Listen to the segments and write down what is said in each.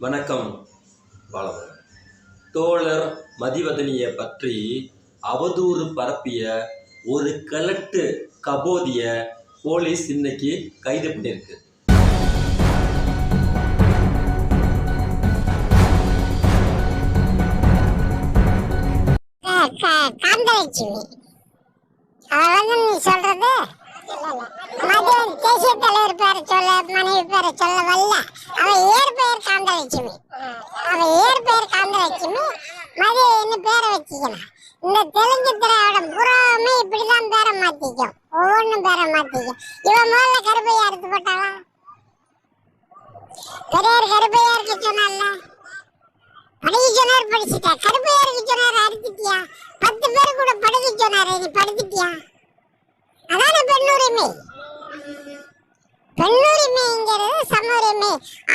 வணக்கம் பாலவன் தோழர் மதிவதனியை பற்றி அவதூறு பரப்பிய ஒரு கலட்டு கபோதிய போலீஸ் இன்னைக்கு கைது பண்ணியிருக்கு. காந்தலட்சுமி நீ சொல்றது மதியம் தேசிய தலைவர் பேரை சொல்ல மனைவி பேரை சொல்ல வரல. அவ இயற்பெயர் காந்தலட்சுமி. அவ இயற்பெயர் காந்தலட்சுமி மதிய என்ன பேரை வச்சுக்கணும்? இந்த தெலுங்கு திரையோட புறாமே இப்படிதான் பேரை மாத்திக்கும். ஒவ்வொன்றும் பேரை மாத்திக்கும். இவன் முதல்ல கருப்பையா எடுத்து போட்டாளா? பெரியார் கருப்பையா இருக்க சொன்னால படிக்க சொன்னார் படிச்சுட்டா. கருப்பையா இருக்க சொன்னார் அடிச்சிட்டியா? பத்து பேர் கூட படுக்க சொன்னார் நீ படுத்துட்டியா அதான பெண்ணுரிமை? பெண்ணுரிமைங்கிறது சம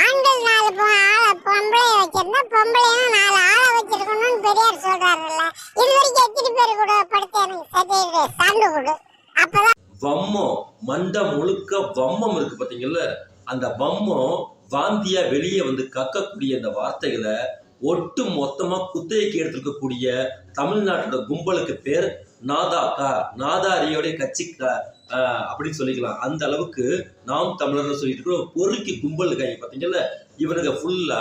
ஆண்கள் நாலு ஆளை பொம்பளை பொம்பளைய வச்சிருந்தா பொம்பளையும் நாலு ஆளை வச்சிருக்கணும்னு பெரியார் சொல்றாருல்ல. இது வரைக்கும் எத்தனை பேர் கூட படுத்த எனக்கு சான்று கொடு. அப்பதான் வம்மம் மண்டை முழுக்க வம்மம் இருக்கு பாத்தீங்கல்ல? அந்த வம்மம் வாந்தியா வெளியே வந்து கக்கக்கூடிய அந்த வார்த்தைகளை ஒட்டு மொத்தமா குத்தகைக்கு எடுத்திருக்கக்கூடிய தமிழ்நாட்டோட கும்பலுக்கு பேர் நாதாக்கா நாதாரியோடைய கட்சி அப்படின்னு சொல்லிக்கலாம். அந்த அளவுக்கு நாம் தமிழர்னு சொல்லிட்டு இருக்கிறோம். பொறுக்கி கும்பல் இருக்காங்க பாத்தீங்கல்ல இவனுங்க ஃபுல்லா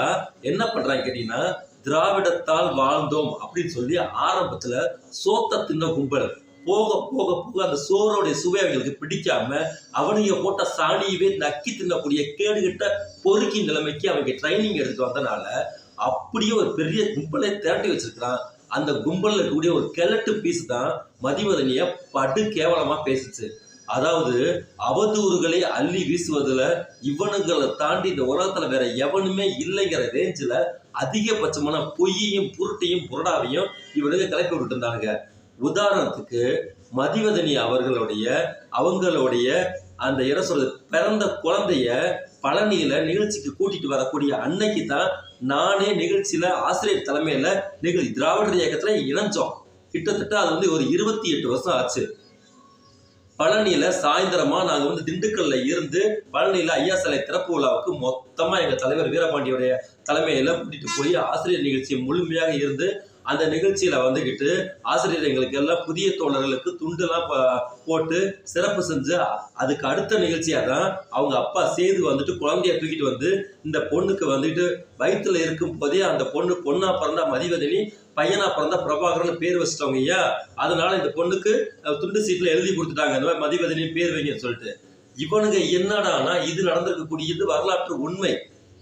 என்ன பண்றாங்க கேட்டீங்கன்னா திராவிடத்தால் வாழ்ந்தோம் அப்படின்னு சொல்லி ஆரம்பத்துல சோத்த தின்ன கும்பல். போக போக போக அந்த சோறுடைய சுவை அவங்களுக்கு பிடிக்காம அவனுங்க போட்ட சாணியவே நக்கி தின்னக்கூடிய கேடுகிட்ட பொறுக்கி நிலைமைக்கு அவங்க ட்ரைனிங் எடுத்துட்டு வந்தனால அப்படியே ஒரு பெரிய கும்பலை திரட்டி வச்சிருக்கிறான். அந்த கும்பலில் இருக்கக்கூடிய ஒரு கிழட்டு பீஸ் தான் மதிவதனிய படு கேவலமா பேசுச்சு. அதாவது அவதூறுகளை அள்ளி வீசுவதுல இவனுங்களை தாண்டி இந்த உலகத்துல வேற எவனுமே இல்லைங்கிற ரேஞ்சில் அதிகபட்சமான பொய்யையும் புருட்டையும் புரடாவையும் இவனுங்க கிளப்பி விட்டு இருந்தானுங்க. உதாரணத்துக்கு மதிவதனி அவர்களுடைய அவங்களுடைய அந்த என்ன சொல்றது பிறந்த குழந்தைய பழனியில நிகழ்ச்சிக்கு கூட்டிட்டு வரக்கூடிய அன்னைக்கு தான் நானே நிகழ்ச்சியில ஆசிரியர் தலைமையில நிகழ்ச்சி திராவிடர் இயக்கத்துல இணைஞ்சோம். கிட்டத்தட்ட அது வந்து ஒரு இருபத்தி எட்டு வருஷம் ஆச்சு. பழனியில சாயந்தரமா நாங்க வந்து திண்டுக்கல்ல இருந்து பழனியில ஐயா சிலை திறப்பு விழாவுக்கு மொத்தமா எங்க தலைவர் வீரபாண்டியோடைய தலைமையில கூட்டிட்டு போய் ஆசிரியர் நிகழ்ச்சியை முழுமையாக இருந்து அந்த நிகழ்ச்சியில வந்துகிட்டு ஆசிரியர் எங்களுக்கு எல்லாம் புதிய தோழர்களுக்கு துண்டுலாம் போட்டு சிறப்பு செஞ்சு அதுக்கு அடுத்த நிகழ்ச்சியாக தான் அவங்க அப்பா சேது வந்துட்டு குழந்தைய தூக்கிட்டு வந்து இந்த பொண்ணுக்கு வந்துட்டு வயிற்றுல இருக்கும் போதே அந்த பொண்ணு பொண்ணா பிறந்தா மதிவதனி பையனா பிறந்தா பிரபாகரன் பேர் வச்சிட்டவங்க ஐயா. அதனால இந்த பொண்ணுக்கு துண்டு சீட்ல எழுதி கொடுத்துட்டாங்க. இந்த மாதிரி மதிவதனி பேர் வைங்கன்னு சொல்லிட்டு. இவனுங்க என்னடானா இது நடந்திருக்கக்கூடியது வரலாற்று உண்மை.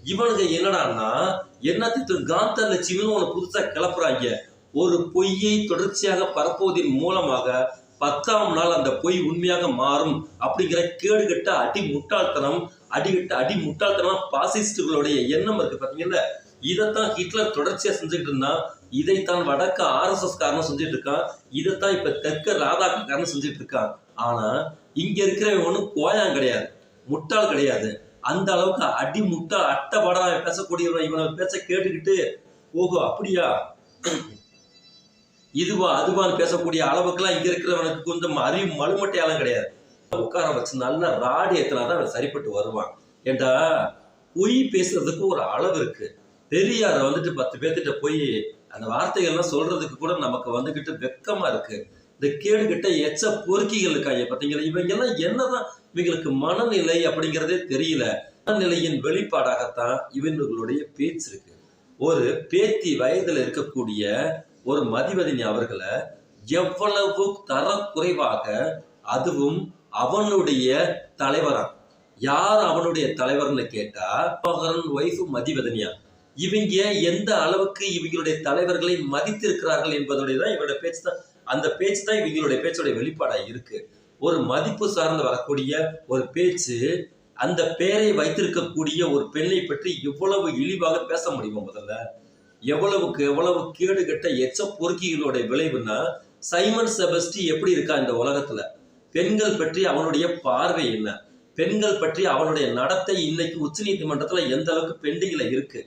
இவனுங்க என்னடான்னா என்னத்துக்கு காந்த லட்சுமின்னு ஒன்று புதுசா கிளப்புறாங்க. ஒரு பொய்யை தொடர்ச்சியாக பரப்புவதன் மூலமாக பத்தாம் நாள் அந்த பொய் உண்மையாக மாறும் அப்படிங்கிற கேடுகட்ட அடி முட்டாள்தனம் அடிகட்ட அடி முட்டாள்தனமா பாசிஸ்டுகளுடைய எண்ணம் இருக்கு பாத்தீங்கன்னா இதைத்தான் ஹிட்லர் தொடர்ச்சியா செஞ்சுட்டு இருந்தான். இதைத்தான் வடக்கு ஆர்எஸ்எஸ் காரணம் செஞ்சுட்டு இருக்கான். இதைத்தான் இப்ப தெற்க ராதாக்கு காரணம் செஞ்சுட்டு இருக்கான். ஆனா இங்க இருக்கிறவன் ஒன்றும் கோயான் கிடையாது. முட்டாள் கிடையாது. அந்த அளவுக்கு அடி முட்டா அட்டை படா பேசக்கூடியவன் இவனை பேச கேட்டுக்கிட்டு ஓஹோ அப்படியா? இதுவா அதுவான்னு பேசக்கூடிய அளவுக்குலாம் இங்க இருக்கிறவனுக்கு கொஞ்சம் அறிவு மழுமட்டையாலும் கிடையாது. உட்கார வச்சு நல்ல ராடி ஏத்தினாதான் அவன் சரிப்பட்டு வருவான். ஏண்டா? பொய் பேசுறதுக்கு ஒரு அளவு இருக்கு. பெரியார வந்துட்டு பத்து பேர்த்திட்ட போய் அந்த வார்த்தைகள்லாம் சொல்றதுக்கு கூட நமக்கு வந்துகிட்டு வெக்கமா இருக்கு. இந்த கேடுகிட்ட எச்ச பொறுக்கிகள் இருக்காங்க பாத்தீங்களா? இவங்க எல்லாம் என்னதான் இவங்களுக்கு மனநிலை அப்படிங்கிறதே தெரியல. மனநிலையின் வெளிப்பாடாகத்தான் இவங்களுடைய பேச்சு இருக்கு. ஒரு பேத்தி வயதுல இருக்கக்கூடிய ஒரு மதிவதினி அவர்களை எவ்வளவு குறைவாக அதுவும் அவனுடைய தலைவரா யார் அவனுடைய தலைவர்னு கேட்டா மகன் ஒய்ஃபு மதிவதனியா. இவங்க எந்த அளவுக்கு இவங்களுடைய தலைவர்களை மதித்திருக்கிறார்கள் என்பதுடைய தான் இவருடைய பேச்சு தான் அந்த பேச்சு தான் இவங்களுடைய பேச்சுடைய வெளிப்பாடாக இருக்கு. ஒரு மதிப்பு சார்ந்து வரக்கூடிய ஒரு பேச்சு அந்த பேரை வைத்திருக்கக்கூடிய ஒரு பெண்ணை பற்றி இவ்வளவு இழிவாக பேச முடியுமா முதல்ல? எவ்வளவுக்கு எவ்வளவு கேடு கெட்ட எச்ச பொறுக்கிகளுடைய விளைவுனா சைமன் செபஸ்டி எப்படி இருக்கா இந்த உலகத்துல? பெண்கள் பற்றி அவனுடைய பார்வை என்ன? பெண்கள் பற்றி அவனுடைய நடத்தை இன்னைக்கு உச்சநீதிமன்றத்துல எந்த அளவுக்கு பெண்டிங்ல இருக்கு?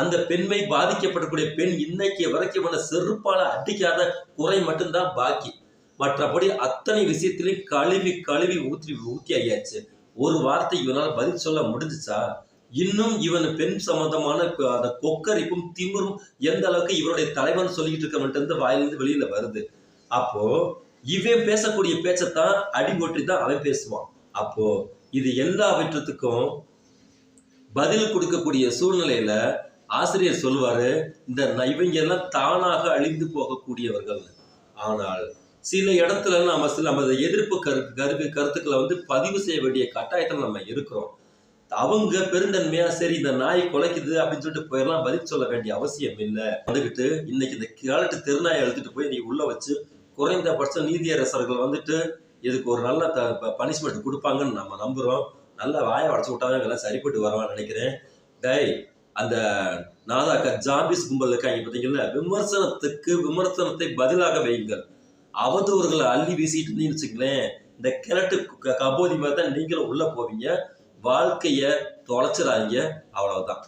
அந்த பெண்மை பாதிக்கப்படக்கூடிய பெண் இன்னைக்கு வரைக்கும் இவனை செருப்பால அடிக்காத குறை மட்டும்தான் பாக்கி. மற்றபடி அத்தனை விஷயத்திலையும் கழுவி கழுவி ஊற்றி ஊற்றி ஆயாச்சு. ஒரு வார்த்தை இவனால் பதில் சொல்ல முடிஞ்சுச்சா? இன்னும் இவன் பெண் சம்பந்தமான அந்த கொக்கரிப்பும் திமிரும் எந்த அளவுக்கு இவருடைய தலைவன் சொல்லிட்டு இருக்கவன்ட்டு வாயிலிருந்து வெளியில வருது. அப்போ இவன் பேசக்கூடிய பேச்சத்தான் அடிபொற்றி தான் அவன் பேசுவான். அப்போ இது எல்லாவற்றத்துக்கும் பதில் கொடுக்கக்கூடிய சூழ்நிலையில ஆசிரியர் சொல்லுவாரு இந்த இவங்க எல்லாம் தானாக அழிந்து போகக்கூடியவர்கள். ஆனால் சில இடத்துல நம்ம சில நம்ம எதிர்ப்பு கரு கருக்கு கருத்துக்களை வந்து பதிவு செய்ய வேண்டிய கட்டாயத்தில் நம்ம இருக்கிறோம். அவங்க பெருந்தன்மையா சரி இந்த நாய் குலைக்குது அப்படின்னு சொல்லிட்டு போயிடலாம் பதில் சொல்ல வேண்டிய அவசியம் இல்லை. வந்துகிட்டு இன்னைக்கு இந்த கேரட்டு தெருநாயை எடுத்துட்டு போய் நீ உள்ள வச்சு குறைந்தபட்சம் நீதியரசர்கள் வந்துட்டு இதுக்கு ஒரு நல்ல த பனிஷ்மெண்ட் கொடுப்பாங்கன்னு நம்ம நம்புறோம். நல்ல வாயை உடச்சு விட்டாங்க எல்லாம் சரிப்பட்டு வரவான்னு நினைக்கிறேன். டேய் அந்த நாதாக்க ஜாம்பிஸ் கும்பல் இருக்காங்க பார்த்தீங்களா விமர்சனத்துக்கு விமர்சனத்தை பதிலாக வையுங்கள். அவதூறுகளை அள்ளி வீசிட்டு இருந்தீங்கன்னு வச்சுங்களேன் இந்த கிழட்டு க- கபோதி மாதிரி தான் நீங்களும் உள்ளே போவீங்க. வாழ்க்கையை தொலைச்சிடாதீங்க. அவ்வளவுதான்.